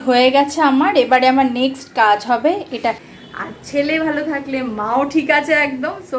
হয়ে গেছে আমার এবারে আমার নেক্সট কাজ হবে এটা আর ছেলে ভালো থাকলে মাও ঠিক আছে একদম সো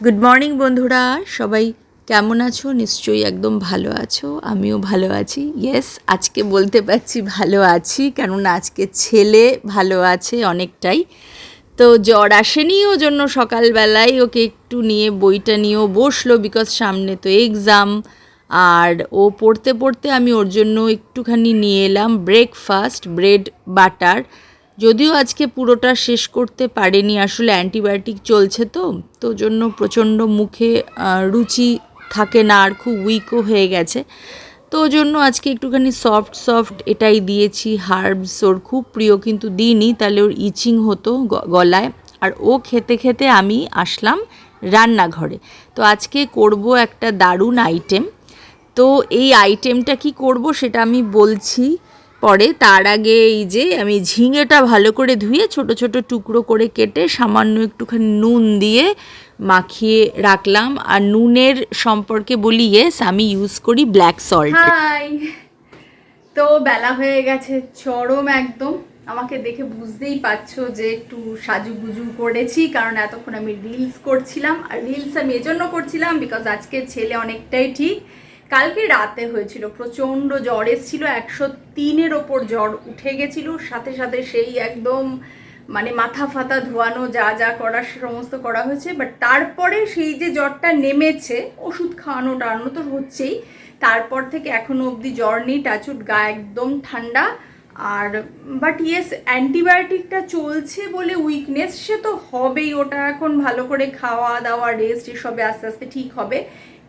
গুড মর্নিং বন্ধুরা সবাই কেমন আছো? নিশ্চয়ই একদম ভালো আছো আমিও ভালো আছি। ইয়েস আজকে বলতে পারছি ভালো আছি কেননা আজকে ছেলে ভালো আছে অনেকটাই। তো জ্বর আসেনি ও জন্য সকালবেলায় ওকে একটু নিয়ে বইটা নিয়েও বসল বিকজ সামনে তো এক্সাম আর ও পড়তে পড়তে আমি ওর জন্য একটুখানি নিয়ে এলাম ব্রেকফাস্ট ব্রেড বাটার যদিও আজকে পুরোটা শেষ করতে পারেনি, আসলে অ্যান্টিবায়োটিক চলছে তো তো জন্য প্রচণ্ড মুখে রুচি থাকে না আর খুব উইকও হয়ে গেছে। তো জন্য আজকে একটুখানি সফট সফট এটাই দিয়েছি হার্বস ওর খুব প্রিয় কিন্তু দিইনি, তাহলে ওর ইচিং হতো গলায়। আর ও খেতে খেতে আমি আসলাম রান্নাঘরে। তো আজকে করব একটা দারুণ আইটেম তো এই আইটেমটা কি করব সেটা আমি বলছি পরে। তার আগে এই যে আমি ঝিঙেটা ভালো করে ধুয়ে ছোট ছোট টুকরো করে কেটে সামান্য একটুখানি নুন দিয়ে মাখিয়ে রাখলাম। আর নুনের সম্পর্কে বলি ইয়েস আমি ইউজ করি ব্ল্যাক সল্ট তো বেলা হয়ে গেছে, চরম একদম। আমাকে দেখে বুঝতেই পারছ যে একটু সাজুগুজু করেছি, কারণ এতক্ষণ আমি রিলস করছিলাম। আর রিলস আমি এজন্য করছিলাম বিকজ আজকে ছেলে অনেকটাই ঠিক। কালকে রাতে হয়েছিল, প্রচণ্ড জ্বর এসেছিল, একশো তিনের ওপর জ্বর উঠে গেছিল, সাথে সাথে সেই একদম মানে মাথা ফাতা ধোয়ানো, যা যা করার সমস্ত করা হয়েছে বাট তারপরে সেই যে জ্বরটা নেমেছে, ওষুধ খাওয়ানো টানো তো হচ্ছেই, তারপর থেকে এখনও অবধি জ্বর নেই, টাচুট গা একদম ঠান্ডা, আর বাট ইয়েস অ্যান্টিবায়োটিকটা চলছে বলে উইকনেস সে তো হবেই, ওটা এখন ভালো করে খাওয়া দাওয়া রেস্ট এসবে আস্তে আস্তে ঠিক হবে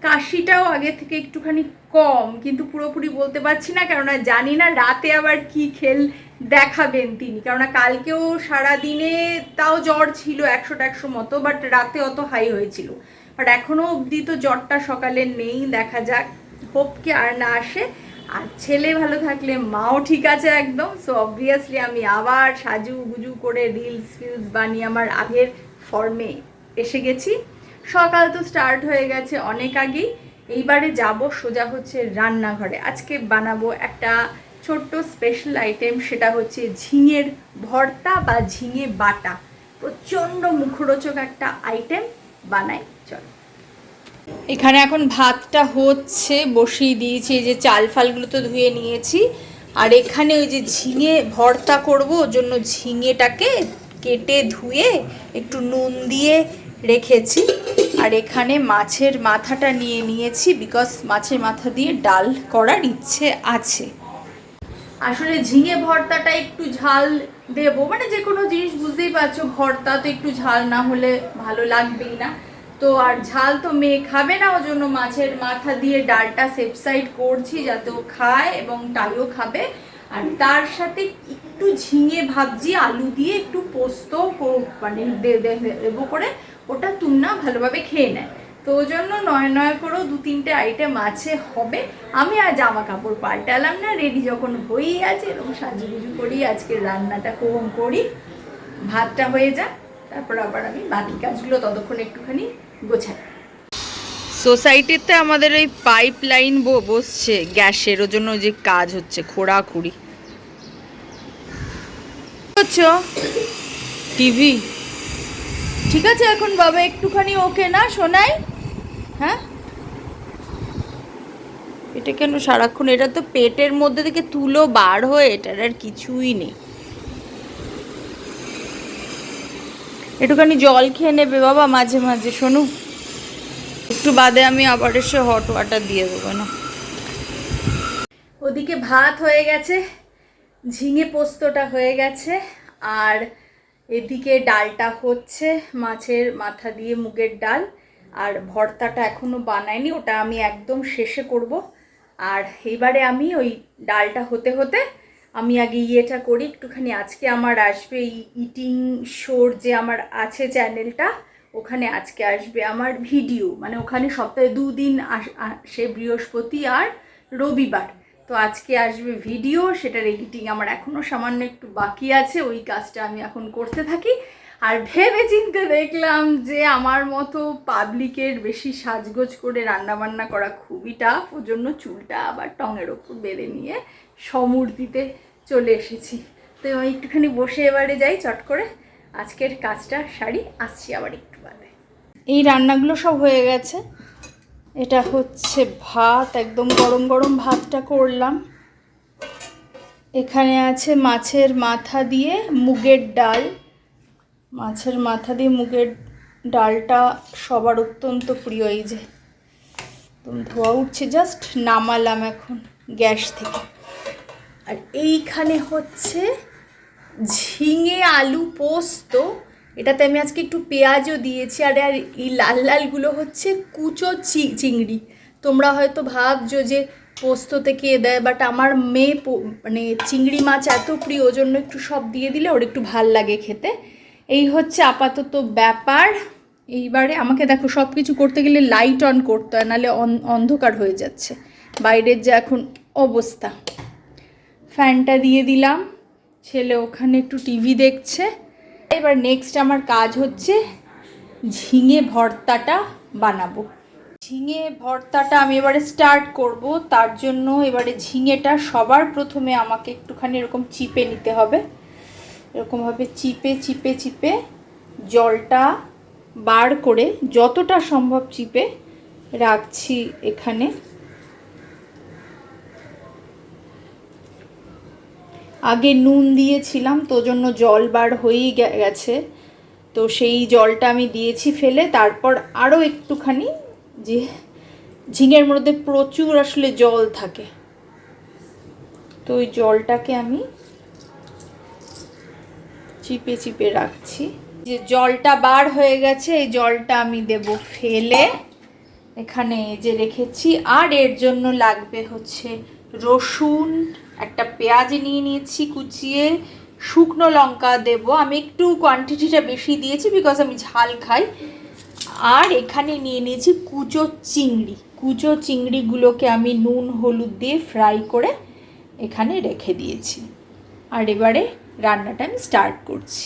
কাশিটাও আগে থেকে একটুখানি কম, কিন্তু পুরোপুরি বলতে পারছি না, কেননা জানি না রাতে আবার কি খেল দেখাবেন তিনি। কেননা কালকেও সারা দিনে তাও জ্বর ছিল একশো একশো মতো বাট রাতে অত হাই হয়েছিল। বাট এখনও অবধি তো জ্বরটা সকালে নেই, দেখা যাক। হোপকে আর না আসে। আর ছেলে ভালো থাকলে মাও ঠিক আছে একদম। সো অবভিয়াসলি আমি আবার সাজু গুজু করে রিলস ফিলস বানিয়ে আমার আগের ফর্মে এসে গেছি। সকাল তো স্টার্ট হয়ে গেছে অনেক আগেই। এইবারে যাব সোজা হচ্ছে রান্নাঘরে। আজকে বানাবো একটা ছোট্ট স্পেশাল আইটেম সেটা হচ্ছে ঝিঙের ভর্তা বা ঝিঙে বাটা। প্রচণ্ড মুখরোচক একটা আইটেম বানাই, চল। এখানে এখন ভাতটা হচ্ছে, বসিয়ে দিয়েছি, এই যে চাল ফালগুলো তো ধুয়ে নিয়েছি। আর এখানে ওই যে ঝিঙে ভর্তা করব, ওর জন্য ঝিঙেটাকে কেটে ধুয়ে একটু নুন দিয়ে রেখেছি। আর এখানে মাছের মাথাটা নিয়ে নিয়েছি বিকজ মাছের মাথা দিয়ে ডাল করার ইচ্ছে আছে। আসলে ঝিঙে ভর্তাটা একটু ঝাল দেব। মানে যে কোনো জিনিস বুঝতেই পারছ, ভর্তা তো একটু ঝাল না হলে ভালো লাগবেই না। তো আর ঝাল তো মেয়ে খাবে না ওই জন্য মাছের মাথা দিয়ে ডালটা সেফ সাইড করছি যাতে ও খায় এবং তাইও খাবে। আর তার সাথে একটু ঝিঙে ভাবছি, আলু দিয়ে একটু পোস্ত মানে দেবো করে। ওটা তুমনা ভালোভাবে খেয়ে নেয়। তো ওই জন্য নয় নয় করেও দু তিনটে আইটেম আছে হবে। আমি আর জামা কাপড় পাল্টালাম না রেডি যখন হয়েই আছে এরকম সাজুগুজু করি আজকে রান্নাটা কম করি। ভাতটা হয়ে যাক তারপর আবার আমি বাকি কাজগুলো ততক্ষণ একটুখানি গোছাই। সোসাইটিতে আমাদের ওই পাইপ লাইন বসছে গ্যাসের ওর জন্য যে কাজ হচ্ছে খোঁড়াখুড়ি। করছ? টিভি। ঠিক আছে এখন বাবা একটুখানি ওকে না শোনাই। হ্যাঁ? এটা কেন সারাক্ষণ? এটা তো পেটের মধ্যে থেকে তুলো বার হয়ে এটার আর কিছুই নেই। একটুখানি জল খেয়ে নেবে বাবা মাঝে মাঝে শোনু। একটু বাদে আমি আবার এসে হট ওয়াটার দিয়ে দেবো না? ওদিকে ভাত হয়ে গেছে ঝিঙে পোস্তটা হয়ে গেছে আর এদিকে ডালটা হচ্ছে মাছের মাথা দিয়ে মুগের ডাল, আর ভর্তাটা এখনও বানাইনি, ওটা আমি একদম শেষে করব। আর এবারে আমি ওই ডালটা হতে হতে আমি আগে ইয়েটা করি, একটুখানি আজকে আমার আসবে ইটিং শোর যে আমার আছে চ্যানেলটা, ওখানে আজকে আসবে আমার ভিডিও। মানে ওখানে সপ্তাহে দুদিন আসে বৃহস্পতি আর রবিবার। তো আজকে আসবে ভিডিও সেটার এডিটিং আমার এখনও সামান্য একটু বাকি আছে, ওই কাজটা আমি এখন করতে থাকি। আর ভেবে চিনতে দেখলাম যে আমার মতো পাবলিকের বেশি সাজগোজ করে রান্না বান্না করা খুবই টাফ ওর জন্য চুলটা আবার টঙের ওপর বেঁধে নিয়ে সমূর্তিতে চলে এসেছি। তো আমি একটুখানি বসে এবারে যাই, চট করে আজকের কাজটা সারি, আসছি আবার একটু বাদে। এই রান্নাগুলো সব হয়ে গেছে। এটা হচ্ছে ভাত, একদম গরম গরম ভাতটা করলাম। এখানে আছে মাছের মাথা দিয়ে মুগের ডাল। মাছের মাথা দিয়ে মুগের ডালটা সবার অত্যন্ত প্রিয়, এই যে। ধোয়া উঠছে, জাস্ট নামালাম এখন গ্যাস থেকে। আর এইখানে হচ্ছে ঝিঙে আলু পোস্ত এটাতে আমি আজকে একটু পেঁয়াজও দিয়েছি, আর আর এই লাল লালগুলো হচ্ছে কুচো চি- চিংড়ি। তোমরা হয়তো ভাবছ যে পোস্ততে কে দেয় বাট আমার মেয়ে মানে চিংড়ি মাছ এত প্রিয় জন্য একটু সব দিয়ে দিলে ওর একটু ভালো লাগে খেতে। এই হচ্ছে আপাতত ব্যাপার। এইবারে আমাকে দেখো সব কিছু করতে গেলে লাইট অন করতে হয়, নাহলে অন- অন্ধকার হয়ে যাচ্ছে। বাইরের যে এখন অবস্থা। ফ্যানটা দিয়ে দিলাম। ছেলে ওখানে একটু টিভি দেখছে। এবার নেক্সট আমার কাজ হচ্ছে ঝিঙে ভর্তাটা বানাবো। ঝিঙে ভর্তাটা আমি এবারে স্টার্ট করব, তার জন্য এবারে ঝিঙেটা সবার প্রথমে আমাকে একটুখানি এরকম চিপে নিতে হবে। এরকমভাবে চিপে চিপে চিপে জলটা বার করে যতটা সম্ভব চিপে রাখছি এখানে। আগে নুন দিয়েছিলাম, তো জন্য জল বার হয়েই গেছে। তো সেই জলটা আমি দিয়েছি ফেলে, তারপর আরও একটুখানি যে ঝিঙের মধ্যে প্রচুর আসলে জল থাকে। তো ওই জলটাকে আমি চিপে চিপে রাখছি। যে জলটা বার হয়ে গেছে, এই জলটা আমি দেব ফেলে। এখানে যে রেখেছি, আর এর জন্য লাগবে হচ্ছে রসুন। একটা পেঁয়াজ নিয়ে নিয়েছি, কুচিয়ে শুকনো লঙ্কা দেব। আমি একটু কোয়ান্টিটিটা বেশি দিয়েছি বিকজ আমি ঝাল খাই। আর এখানে নিয়ে নিয়েছি কুচো চিংড়ি। কুচো চিংড়িগুলোকে আমি নুন, হলুদ দিয়ে ফ্রাই করে এখানে রেখে দিয়েছি। আর এবারে রান্নাটা আমি স্টার্ট করছি।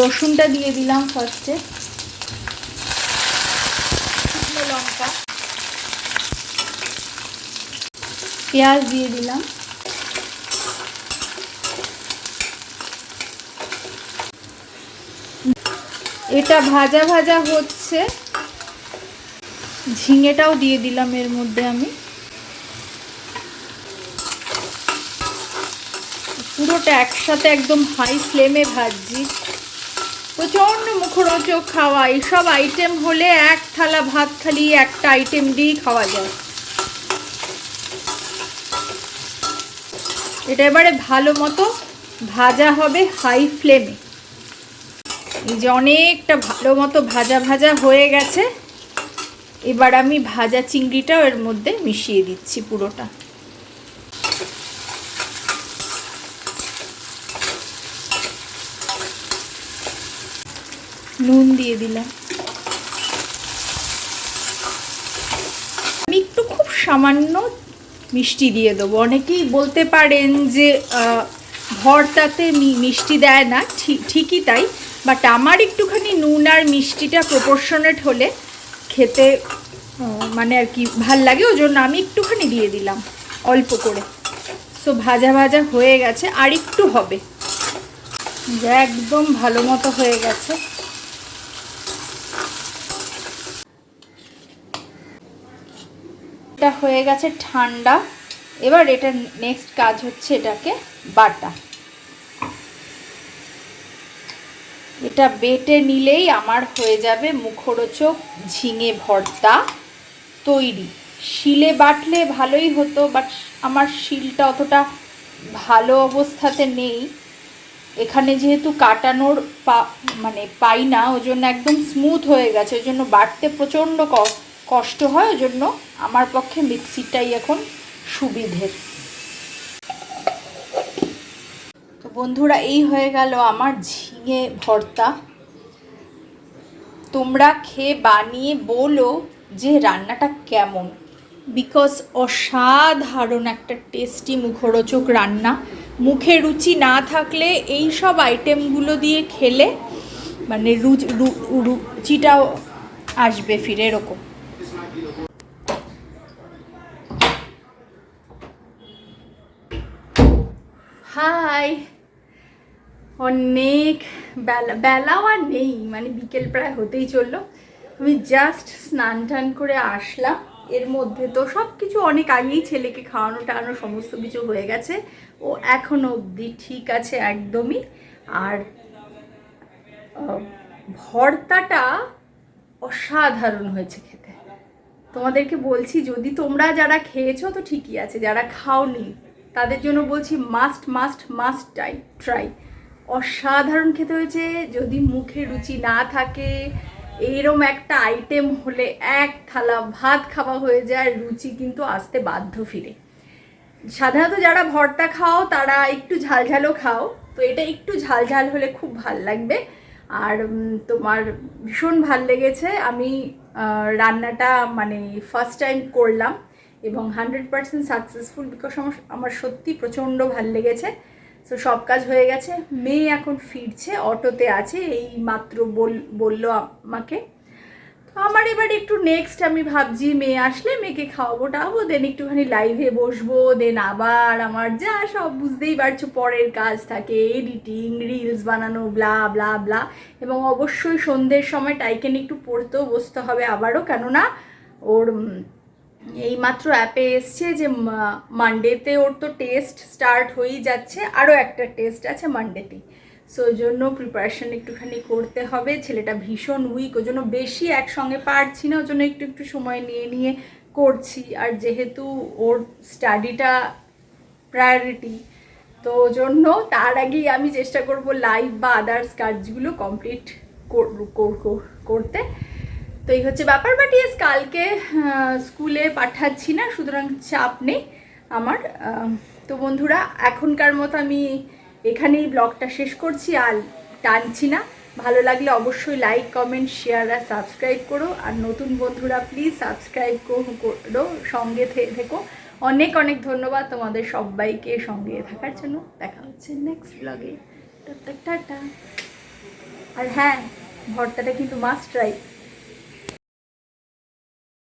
রসুনটা দিয়ে দিলাম ফার্স্টে শুকনো লঙ্কা পেঁয়াজ দিয়ে দিলাম। এটা ভাজা ভাজা হচ্ছে। ঝিঙেটাও দিয়ে দিলাম এর মধ্যে আমি। পুরোটা একসাথে একদম হাই ফ্লেমে ভাজছি। প্রচণ্ড মুখরোচক খাওয়া। এইসব আইটেম হলে এক থালা ভাত খালি একটা আইটেম দিয়েই খাওয়া যায়। এটা এবারে ভালো মতো ভাজা হবে হাই ফ্লেমে। এই যে অনেকটা ভালো মতো ভাজা ভাজা হয়ে গেছে। এবার আমি ভাজা চিংড়িটাও এর মধ্যে মিশিয়ে দিচ্ছি পুরোটা। নুন দিয়ে দিলাম। আমি একটু খুব সামান্য মিষ্টি দিয়ে দেবো। অনেকেই বলতে পারেন যে ভর্তাতে মিষ্টি দেয় না ঠিকই তাই, বাট আমার একটুখানি নুন আর মিষ্টিটা প্রপোর্শনেট হলে খেতে মানে আর কি ভালো লাগে, ওই জন্য আমি একটুখানি দিয়ে দিলাম, অল্প করে। সো ভাজা ভাজা হয়ে গেছে, আর একটু হবে। একদম ভালো মতো হয়ে গেছে। এটা হয়ে গেছে ঠান্ডা। এবার এটা নেক্সট কাজ হচ্ছে এটাকে বাটা। এটা বেটে নিলেই আমার হয়ে যাবে মুখরোচক ঝিঙে ভর্তা তৈরি। শিলে বাটলে ভালোই হতো বাট আমার শিলটা অতটা ভালো অবস্থাতে নেই। এখানে যেহেতু কাটানোর পা মানে পাই না ওই জন্য একদম স্মুথ হয়ে গেছে। ওই জন্য বাটতে প্রচণ্ড ক- কষ্ট হয় ওই জন্য আমার পক্ষে মিক্সিটাই এখন সুবিধের। তো বন্ধুরা, এই হয়ে গেল আমার ঝিঙে ভর্তা। তোমরা খেয়ে বানিয়ে বলো যে রান্নাটা কেমন। বিকজ অসাধারণ একটা টেস্টি মুখরোচক রান্না। মুখে রুচি না থাকলে এই সব আইটেমগুলো দিয়ে খেলে মানে রুচিটাও আসবে ফিরে এরকম। হাই অনেক বেলা বেলাও আর নেই মানে বিকেল প্রায় হতেই চলল। আমি জাস্ট স্নান টান করে আসলাম। এর মধ্যে তো সব কিছু অনেক আগেই ছেলেকে খাওয়ানো টানো সমস্ত কিছু হয়ে গেছে। ও এখনও অবধি ঠিক আছে একদমই। আর ভর্তাটা অসাধারণ হয়েছে খেতে। তোমাদেরকে বলছি, যদি তোমরা যারা খেয়েছো তো ঠিকই আছে, যারা খাওনি তাদের জন্য বলছি must must must try try অসাধারণ খেতে হয়েছে, যদি মুখে রুচি না থাকে, এরম একটা আইটেম হলে এক থালা ভাত খাওয়া হয়ে যায়, রুচি কিন্তু আসতে বাধ্য ফিরে। সাধারণত যারা ভর্তা খাও, তারা একটু ঝালঝালও খাও, তো এটা একটু ঝালঝাল হলে খুব ভালো লাগবে। আর তোমার ভীষণ ভালো লেগেছে, আমি রান্নাটা মানে ফার্স্ট টাইম করলাম। এবং হান্ড্রেড পার্সেন্ট সাকসেসফুল বিকজ আমার সত্যি প্রচণ্ড ভালো লেগেছে। সো সব কাজ হয়ে গেছে। মেয়ে এখন ফিরছে, অটোতে আছে, এই মাত্র বল, বলল আমাকে। তো আমার এবার একটু নেক্সট আমি ভাবছি, মেয়ে আসলে মেয়েকে খাওয়াবো টাওয়াবো দেন একটুখানি লাইভে বসবো দেন আবার আমার যা সব বুঝতেই পারছ, পরের কাজ থাকে এডিটিং রিলস বানানো ব্লা ব্লা ব্লা এবং অবশ্যই সন্ধ্যের সময় টাইকেন একটু পড়তেও বসতে হবে আবারও, কেননা ওর এইমাত্র অ্যাপে এসছে যে মানডেতে ওর তো টেস্ট স্টার্ট হয়েই যাচ্ছে, আরও একটা টেস্ট আছে মানডেতেই সো ওই জন্য প্রিপারেশন একটুখানি করতে হবে। ছেলেটা ভীষণ উইক ওই জন্য বেশি একসঙ্গে পারছি না, ওই জন্য একটু একটু সময় নিয়ে নিয়ে করছি। আর যেহেতু ওর স্টাডিটা প্রায়োরিটি তো ওই জন্য তার আগেই আমি চেষ্টা করব লাইভ বা আদার্স কাজগুলো কমপ্লিট করতে। তো এই হচ্ছে ব্যাপার বাট কালকে স্কুলে পাঠাচ্ছি না, সুতরাং চাপ নেই আমার। তো বন্ধুরা, এখনকার মতো আমি এখানেই ব্লগটা শেষ করছি, আর টানছি না। ভালো লাগলে অবশ্যই লাইক কমেন্ট শেয়ার আর সাবস্ক্রাইব করো। আর নতুন বন্ধুরা প্লিজ সাবস্ক্রাইব করো, সঙ্গে থেকো। অনেক অনেক ধন্যবাদ তোমাদের সবাইকে সঙ্গে থাকার জন্য। দেখা হচ্ছে নেক্সট ব্লগে টাটা আর হ্যাঁ ভর্তাটা কিন্তু মাস্ট ট্রাই